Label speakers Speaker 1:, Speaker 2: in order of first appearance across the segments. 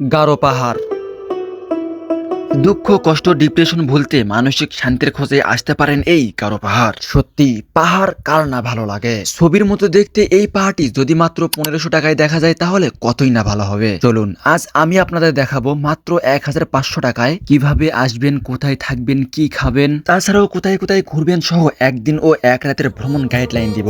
Speaker 1: গারো পাহাড়। দুঃখ, কষ্ট ডিপ্রেশন ভুলতে মানসিক শান্তির খোঁজে আসতে পারেন এই গারো পাহাড়। সত্যি, পাহাড় কার না ভালো লাগে? ছবির মতো দেখতে এই পাহাড়টি যদি মাত্র পনেরোশো টাকায় দেখা যায়, তাহলে কতই না ভালো হবে? চলুন, আজ আমি আপনাদের দেখাবো মাত্র এক হাজার পাঁচশো টাকায় কীভাবে আসবেন, কোথায় থাকবেন, কি খাবেন, তাছাড়াও কোথায় কোথায় ঘুরবেন সহ একদিন ও এক রাতের ভ্রমণ গাইডলাইন দিব।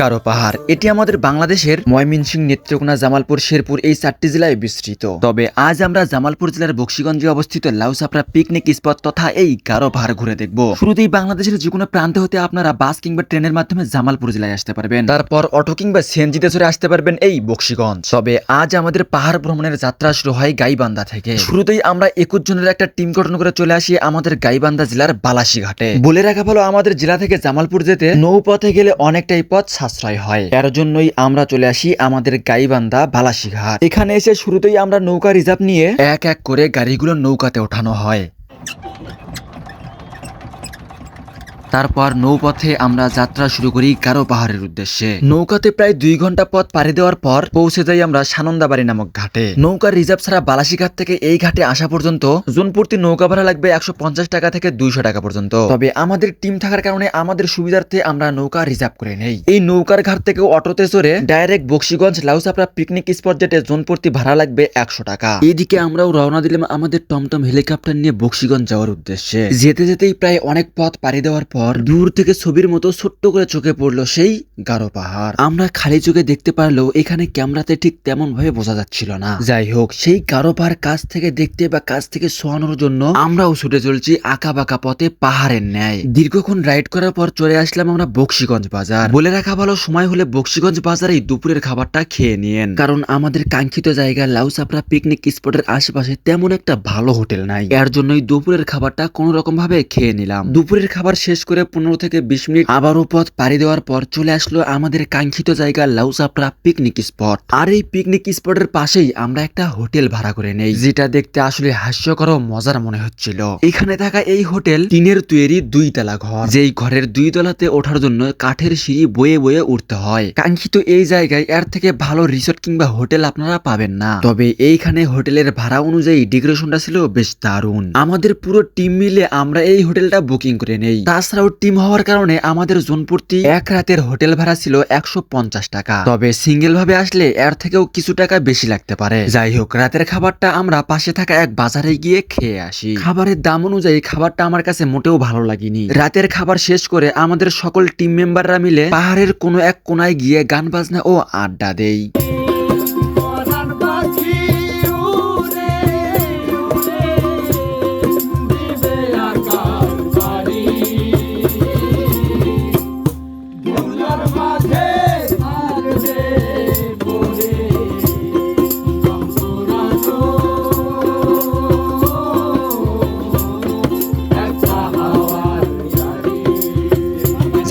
Speaker 1: গারো পাহাড়। এটি আমাদের বাংলাদেশের ময়মনসিংহ নেত্রকোনা জামালপুর শেরপুর এই চারটি জেলায় বিস্তৃত। তবে আজ আমরা জামালপুর জেলার বক্সিগঞ্জে অবস্থিত লাউসাপড়া পিকনিক স্পট তথা এই গারো পাহাড় ঘুরে দেখব। শুরুতেই বাংলাদেশের যে কোনো প্রান্তে হতে আপনারা বাস কিংবা ট্রেনের মাধ্যমে জামালপুর জেলায় আসতে পারবেন। তারপর অটো কিংবা সিএনজিতে চড়ে আসতে পারবেন এই বক্সিগঞ্জ। তবে আজ আমাদের পাহাড় ভ্রমণের যাত্রা শুরু হয় গাইবান্ধা থেকে। শুরুতেই আমরা একুশ জনের একটা টিম গঠন করে চলে আসি আমাদের গাইবান্ধা জেলার বালাসী ঘাটে বলে রাখা ভালো আমাদের জেলা থেকে জামালপুর যেতে নৌপথে গেলে অনেকটাই পথ সাশ্রয় হয়। এর জন্যই আমরা চলে আসি আমাদের গাইবান্ধা বালাসিঘাট। এখানে এসে শুরুতেই আমরা নৌকা রিজার্ভ নিয়ে এক এক করে গাড়িগুলো নৌকাতে ওঠানো হয়। তারপর নৌপথে আমরা যাত্রা শুরু করি গারো পাহাড়ের উদ্দেশ্যে। নৌকাতে প্রায় দুই ঘণ্টা পথ পাড়ি দেওয়ার পর পৌঁছে যাই আমরা সানন্দাবাড়ি নামক ঘাটে। নৌকার রিজার্ভ ছাড়া বালাসী ঘাট থেকে এই ঘাটে আসা পর্যন্ত জোনপ্রতি নৌকা ভাড়া লাগবে একশো পঞ্চাশ টাকা থেকে দুইশো টাকা পর্যন্ত। তবে আমাদের টিম থাকার কারণে আমাদের সুবিধার্থে আমরা নৌকা রিজার্ভ করে নেই। এই নৌকার ঘাট থেকে অটোতে চড়ে direct Baxiganj Lausapara picnic spot যেতে জোনপ্রতি ভাড়া লাগবে একশো টাকা। এইদিকে আমরাও রওনা দিলাম আমাদের টমটম হেলিকপ্টার নিয়ে বক্সিগঞ্জ যাওয়ার উদ্দেশ্যে। যেতে যেতেই প্রায় অনেক পথ পাড়ি দেওয়ার পর দূর থেকে ছবির মতো ছোট্ট করে চোখে পড়ল সেই গারো পাহাড়। আমরা খালি চোখে দেখতে পারলেও এখানে ক্যামেরাতে ঠিক তেমন ভাবে বোঝা যাচ্ছিল না। যাই হোক, সেই গারো পাহাড় কাছ থেকে দেখতে বা কাছ থেকে শোয়ানোর জন্য আমরাও ছুটে চলছি আঁকা বাঁকা পথে পাহাড়ের ন্যায়। দীর্ঘক্ষণ রাইড করার পর চলে আসলাম আমরা বক্সিগঞ্জ বাজার। বলে রাখা ভালো, সময় হলে বক্সিগঞ্জ বাজারে দুপুরের খাবারটা খেয়ে নিয়েন। কারণ আমাদের কাঙ্ক্ষিত জায়গা লাউসাপড়া পিকনিক স্পটের আশেপাশে তেমন একটা ভালো হোটেল নাই। এর জন্যই দুপুরের খাবারটা কোন রকম ভাবে খেয়ে নিলাম। দুপুরের খাবার শেষ পনেরো থেকে বিশ মিনিট আবারও পথ পাড়ি দেওয়ার পর চলে আসলো আমাদের কাঙ্ক্ষিত জায়গা লাউসাপড়া পিকনিক স্পট আর এই পিকনিক স্পটের পাশেই আমরা একটা হোটেল ভাড়া করে নেই, যেটা দেখতে আসলে হাস্যকর মজার মনে হচ্ছিল। এখানে থাকা এই হোটেল টিনের তৈরি দুই তলা ঘর, যেই ঘরের দুই তলাতে ওঠার জন্য কাঠের সিঁড়ি বয়ে বয়ে উঠতে হয়। কাঙ্ক্ষিত এই জায়গায় এর থেকে ভালো রিসোর্ট কিংবা হোটেল আপনারা পাবেন না। তবে এইখানে হোটেলের ভাড়া অনুযায়ী ডেকোরেশনটা ছিল বেশ দারুণ। আমাদের পুরো টিম মিলে আমরা এই হোটেলটা বুকিং করে নেই। তাছাড়াও টিম হওয়ার কারণে আমাদের জোনপ্রতি এক রাতের হোটেল ভাড়া ছিল একশো পঞ্চাশ টাকা। তবে সিঙ্গেল ভাবে আসলে এর থেকেও কিছু টাকা বেশি লাগতে পারে। যাই হোক, রাতের খাবারটা আমরা পাশে থাকা এক বাজারে গিয়ে খেয়ে আসি। খাবারের দাম অনুযায়ী খাবারটা আমার কাছে মোটেও ভালো লাগেনি। রাতের খাবার শেষ করে আমাদের সকল টিম মেম্বাররা মিলে পাহাড়ের কোনো এক কোনায় গিয়ে গান বাজনা ও আড্ডা দেই।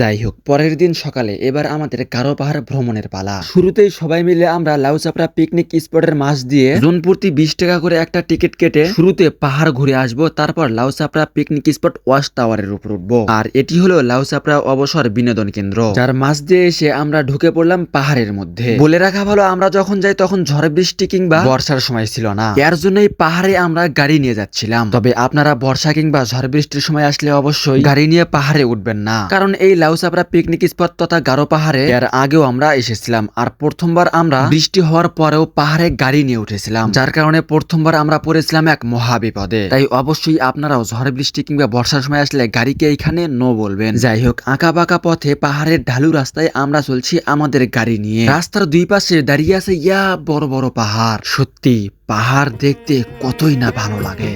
Speaker 1: যাই হোক, পরের দিন সকালে এবার আমাদের গারো পাহাড় ভ্রমণের পালা। শুরুতেই সবাই মিলে আমরা লাউচাপড়া পিকনিক স্পটের মাছ দিয়ে জোনপ্রতি বিশ টাকা করে একটা টিকিট কেটে শুরুতে পাহাড় ঘুরে আসব, তারপর লাউচাপড়া পিকনিক স্পট ওয়াশ টাওয়ারের উপর উঠবো। আর এটি হলো লাউচাপড়া অবসর বিনোদন কেন্দ্র, যার মাছ দিয়ে এসে আমরা ঢুকে পড়লাম পাহাড়ের মধ্যে। বলে রাখা ভালো, আমরা যখন যাই তখন ঝড়, বৃষ্টি কিংবা বর্ষার সময় ছিল না। এর জন্যই পাহাড়ে আমরা গাড়ি নিয়ে যাচ্ছিলাম। তবে আপনারা বর্ষা কিংবা ঝড়, বৃষ্টির সময় আসলে অবশ্যই গাড়ি নিয়ে পাহাড়ে উঠবেন না। কারণ এই লাউসাপড়া পিকনিক স্পট তথা গারো পাহাড়ে এর আগেও আমরা এসেছিলাম। আর প্রথমবার আমরা বৃষ্টি হওয়ার পরেও পাহাড়ে গাড়ি নিয়ে উঠেছিলাম, যার কারণে প্রথমবার আমরা পড়েছিলাম এক মহা বিপদে তাই অবশ্যই আপনারাও ঝড় বৃষ্টি কিংবা বর্ষার সময় আসলে গাড়িকে এখানে নো বলবেন। যাই হোক আঁকা বাঁকা পথে পাহাড়ের ঢালু রাস্তায় আমরা চলছি আমাদের গাড়ি নিয়ে। রাস্তার দুই পাশে দাঁড়িয়ে আছে ইয়া বড় বড় পাহাড়। সত্যি, পাহাড় দেখতে কতই না ভালো লাগে।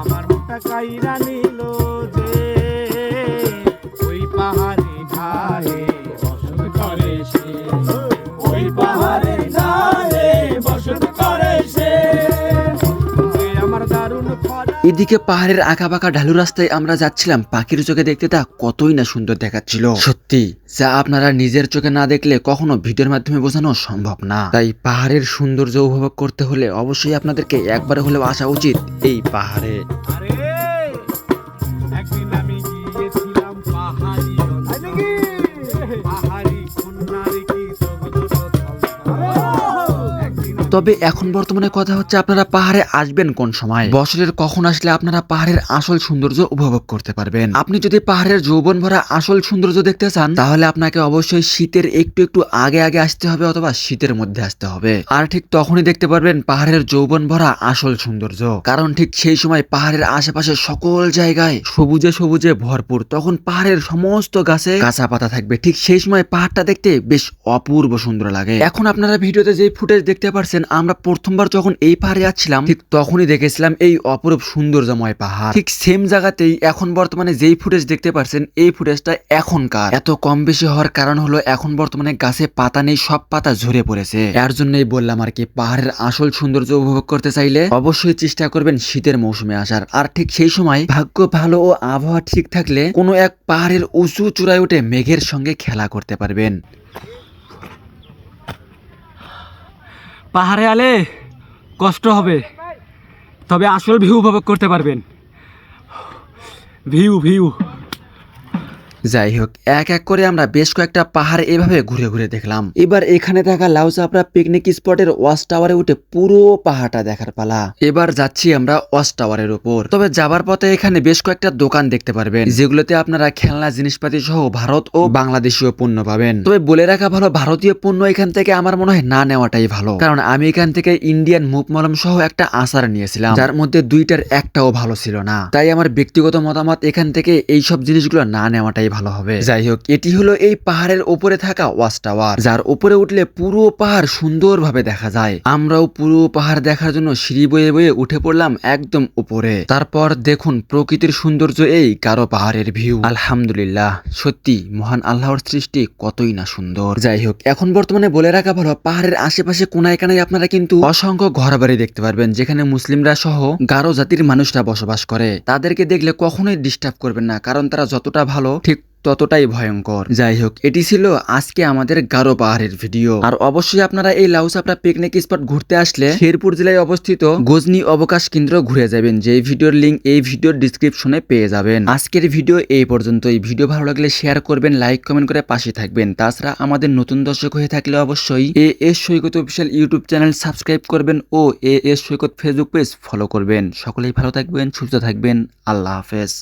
Speaker 2: আমার
Speaker 1: এদিকে পাহাড়ের আঁকা বাঁকা ঢালু রাস্তায় আমরা যাচ্ছিলাম, পাখির চোখে দেখতে তা কতই না সুন্দর দেখাচ্ছিল। সত্যি, যা আপনারা নিজের চোখে না দেখলে কখনো ভিডিওর মাধ্যমে বোঝানো সম্ভব না। তাই পাহাড়ের সৌন্দর্য উপভোগ করতে হলে অবশ্যই আপনাদেরকে একবার হলেও আসা উচিত এই পাহাড়ি। তবে এখন বর্তমানে কথা হচ্ছে আপনারা পাহাড়ে আসবেন কোন সময়? বছরের কখন আসলে আপনারা পাহাড়ের আসল সৌন্দর্য উপভোগ করতে পারবেন? আপনি যদি পাহাড়ের যৌবন ভরা আসল সৌন্দর্য দেখতে চান, তাহলে আপনাকে অবশ্যই শীতের একটু একটু আগে আগে আসতে হবে অথবা শীতের মধ্যে আসতে হবে। আর ঠিক তখনই দেখতে পারবেন পাহাড়ের যৌবন ভরা আসল সৌন্দর্য। কারণ ঠিক সেই সময় পাহাড়ের আশেপাশে সকল জায়গায় সবুজে সবুজে ভরপুর। তখন পাহাড়ের সমস্ত গাছে কাঁচা পাতা থাকবে। ঠিক সেই সময় পাহাড়টা দেখতে বেশ অপূর্ব সুন্দর লাগে। এখন আপনারা ভিডিওতে যে ফুটেজ দেখতে পারছেন আমরা প্রথমবার যখন এই পাহাড়ে যাচ্ছিলাম, ঠিক তখনই দেখেছিলাম এই অপরূপ সৌন্দর্যময় পাহাড়। ঠিক সেম জায়গাতেই এখন বর্তমানে যেই ফুটেজ দেখতে পারছেন, এই ফুটেজটা এখনকার। এত কম বেশি হওয়ার কারণ হলো এখন বর্তমানে গাছে পাতা নেই, সব পাতা ঝরে পড়েছে। এর জন্যই বললাম আর কি, পাহাড়ের আসল সৌন্দর্য উপভোগ করতে চাইলে অবশ্যই চেষ্টা করবেন শীতের মৌসুমে আসার। আর ঠিক সেই সময় ভাগ্য ভালো ও আবহাওয়া ঠিক থাকলে কোনো এক পাহাড়ের উঁচু চূড়ায় উঠে মেঘের সঙ্গে খেলা করতে পারবেন।
Speaker 2: পাহাড়ে আলে কষ্ট হবে। তবে আসল ভিউ উপভোগ করতে পারবেন। View view.
Speaker 1: যাই হোক এক এক করে আমরা বেশ কয়েকটা পাহাড় এভাবে ঘুরে ঘুরে দেখলাম। এবার এখানে থাকা লাউচাপড়া পিকনিক স্পটের ওয়াচ টাওয়ারে উঠে পুরো পাহাড়টা দেখার পালা। এবার যাচ্ছি আমরা ওয়াচ টাওয়ারের উপর। তবে যাবার পথে এখানে বেশ কয়েকটা দোকান দেখতে পারবেন, যেগুলোতে আপনারা খেলনা, জিনিসপাতি সহ ভারত ও বাংলাদেশীয় পণ্য পাবেন। তবে বলে রাখা ভালো, ভারতীয় পণ্য এখান থেকে আমার মনে হয় না নেওয়াটাই ভালো। কারণ আমি এখান থেকে ইন্ডিয়ান মুখ মলম সহ একটা আচার নিয়েছিলাম, যার মধ্যে দুইটার একটাও ভালো ছিল না। তাই আমার ব্যক্তিগত মতামত এখান থেকে এইসব জিনিসগুলো না নেওয়াটাই ভালো হবে। যাই হোক এটি হলো এই পাহাড়ের উপরে থাকা ওয়াচ টাওয়ার, যার উপরে উঠলে পুরো পাহাড় সুন্দরভাবে দেখা যায়। আমরাও পুরো পাহাড় দেখার জন্য সিঁড়ি বয়ে বয়ে উঠে পড়লাম একদম উপরে। তারপর দেখুন প্রকৃতির সৌন্দর্য এই কারও পাহাড়ের ভিউ। আলহামদুলিল্লাহ, সত্যি মহান আল্লাহর সৃষ্টি কতই না সুন্দর। যাই হোক এখন বর্তমানে বলে রাখা ভালো, পাহাড়ের আশেপাশে কোনায় কানায় আপনারা কিন্তু অসংখ্য ঘর বাড়ি দেখতে পারবেন, যেখানে মুসলিমরা সহ গারো জাতির মানুষরা বসবাস করে। তাদেরকে দেখলে কখনোই ডিস্টার্ব করবেন না, কারণ তারা যতটা ভালো, ঠিক ততটাই ভয়ঙ্কর। যাই হোক এটি ছিল আজকে আমাদের গারো পাহাড়ের ভিডিও। আর অবশ্যই আপনারা এই লাউসাপড়া পিকনিক স্পট ঘুরতে আসলে শেরপুর জেলায় অবস্থিত গজনি অবকাশ কেন্দ্র ঘুরে যাবেন যে ভিডিওর লিঙ্ক এই ভিডিওর ডিসক্রিপশনে পেয়ে যাবেন। আজকের ভিডিও এই পর্যন্ত এই ভিডিও ভালো লাগলে শেয়ার করবেন লাইক কমেন্ট করে পাশে থাকবেন। তাছাড়া আমাদের নতুন দর্শক হয়ে থাকলে অবশ্যই A S Saikat official YouTube channel subscribe করবেন ও A S Saikat Facebook page follow করবেন। সকলেই ভালো থাকবেন, সুস্থ থাকবেন। আল্লাহ হাফেজ।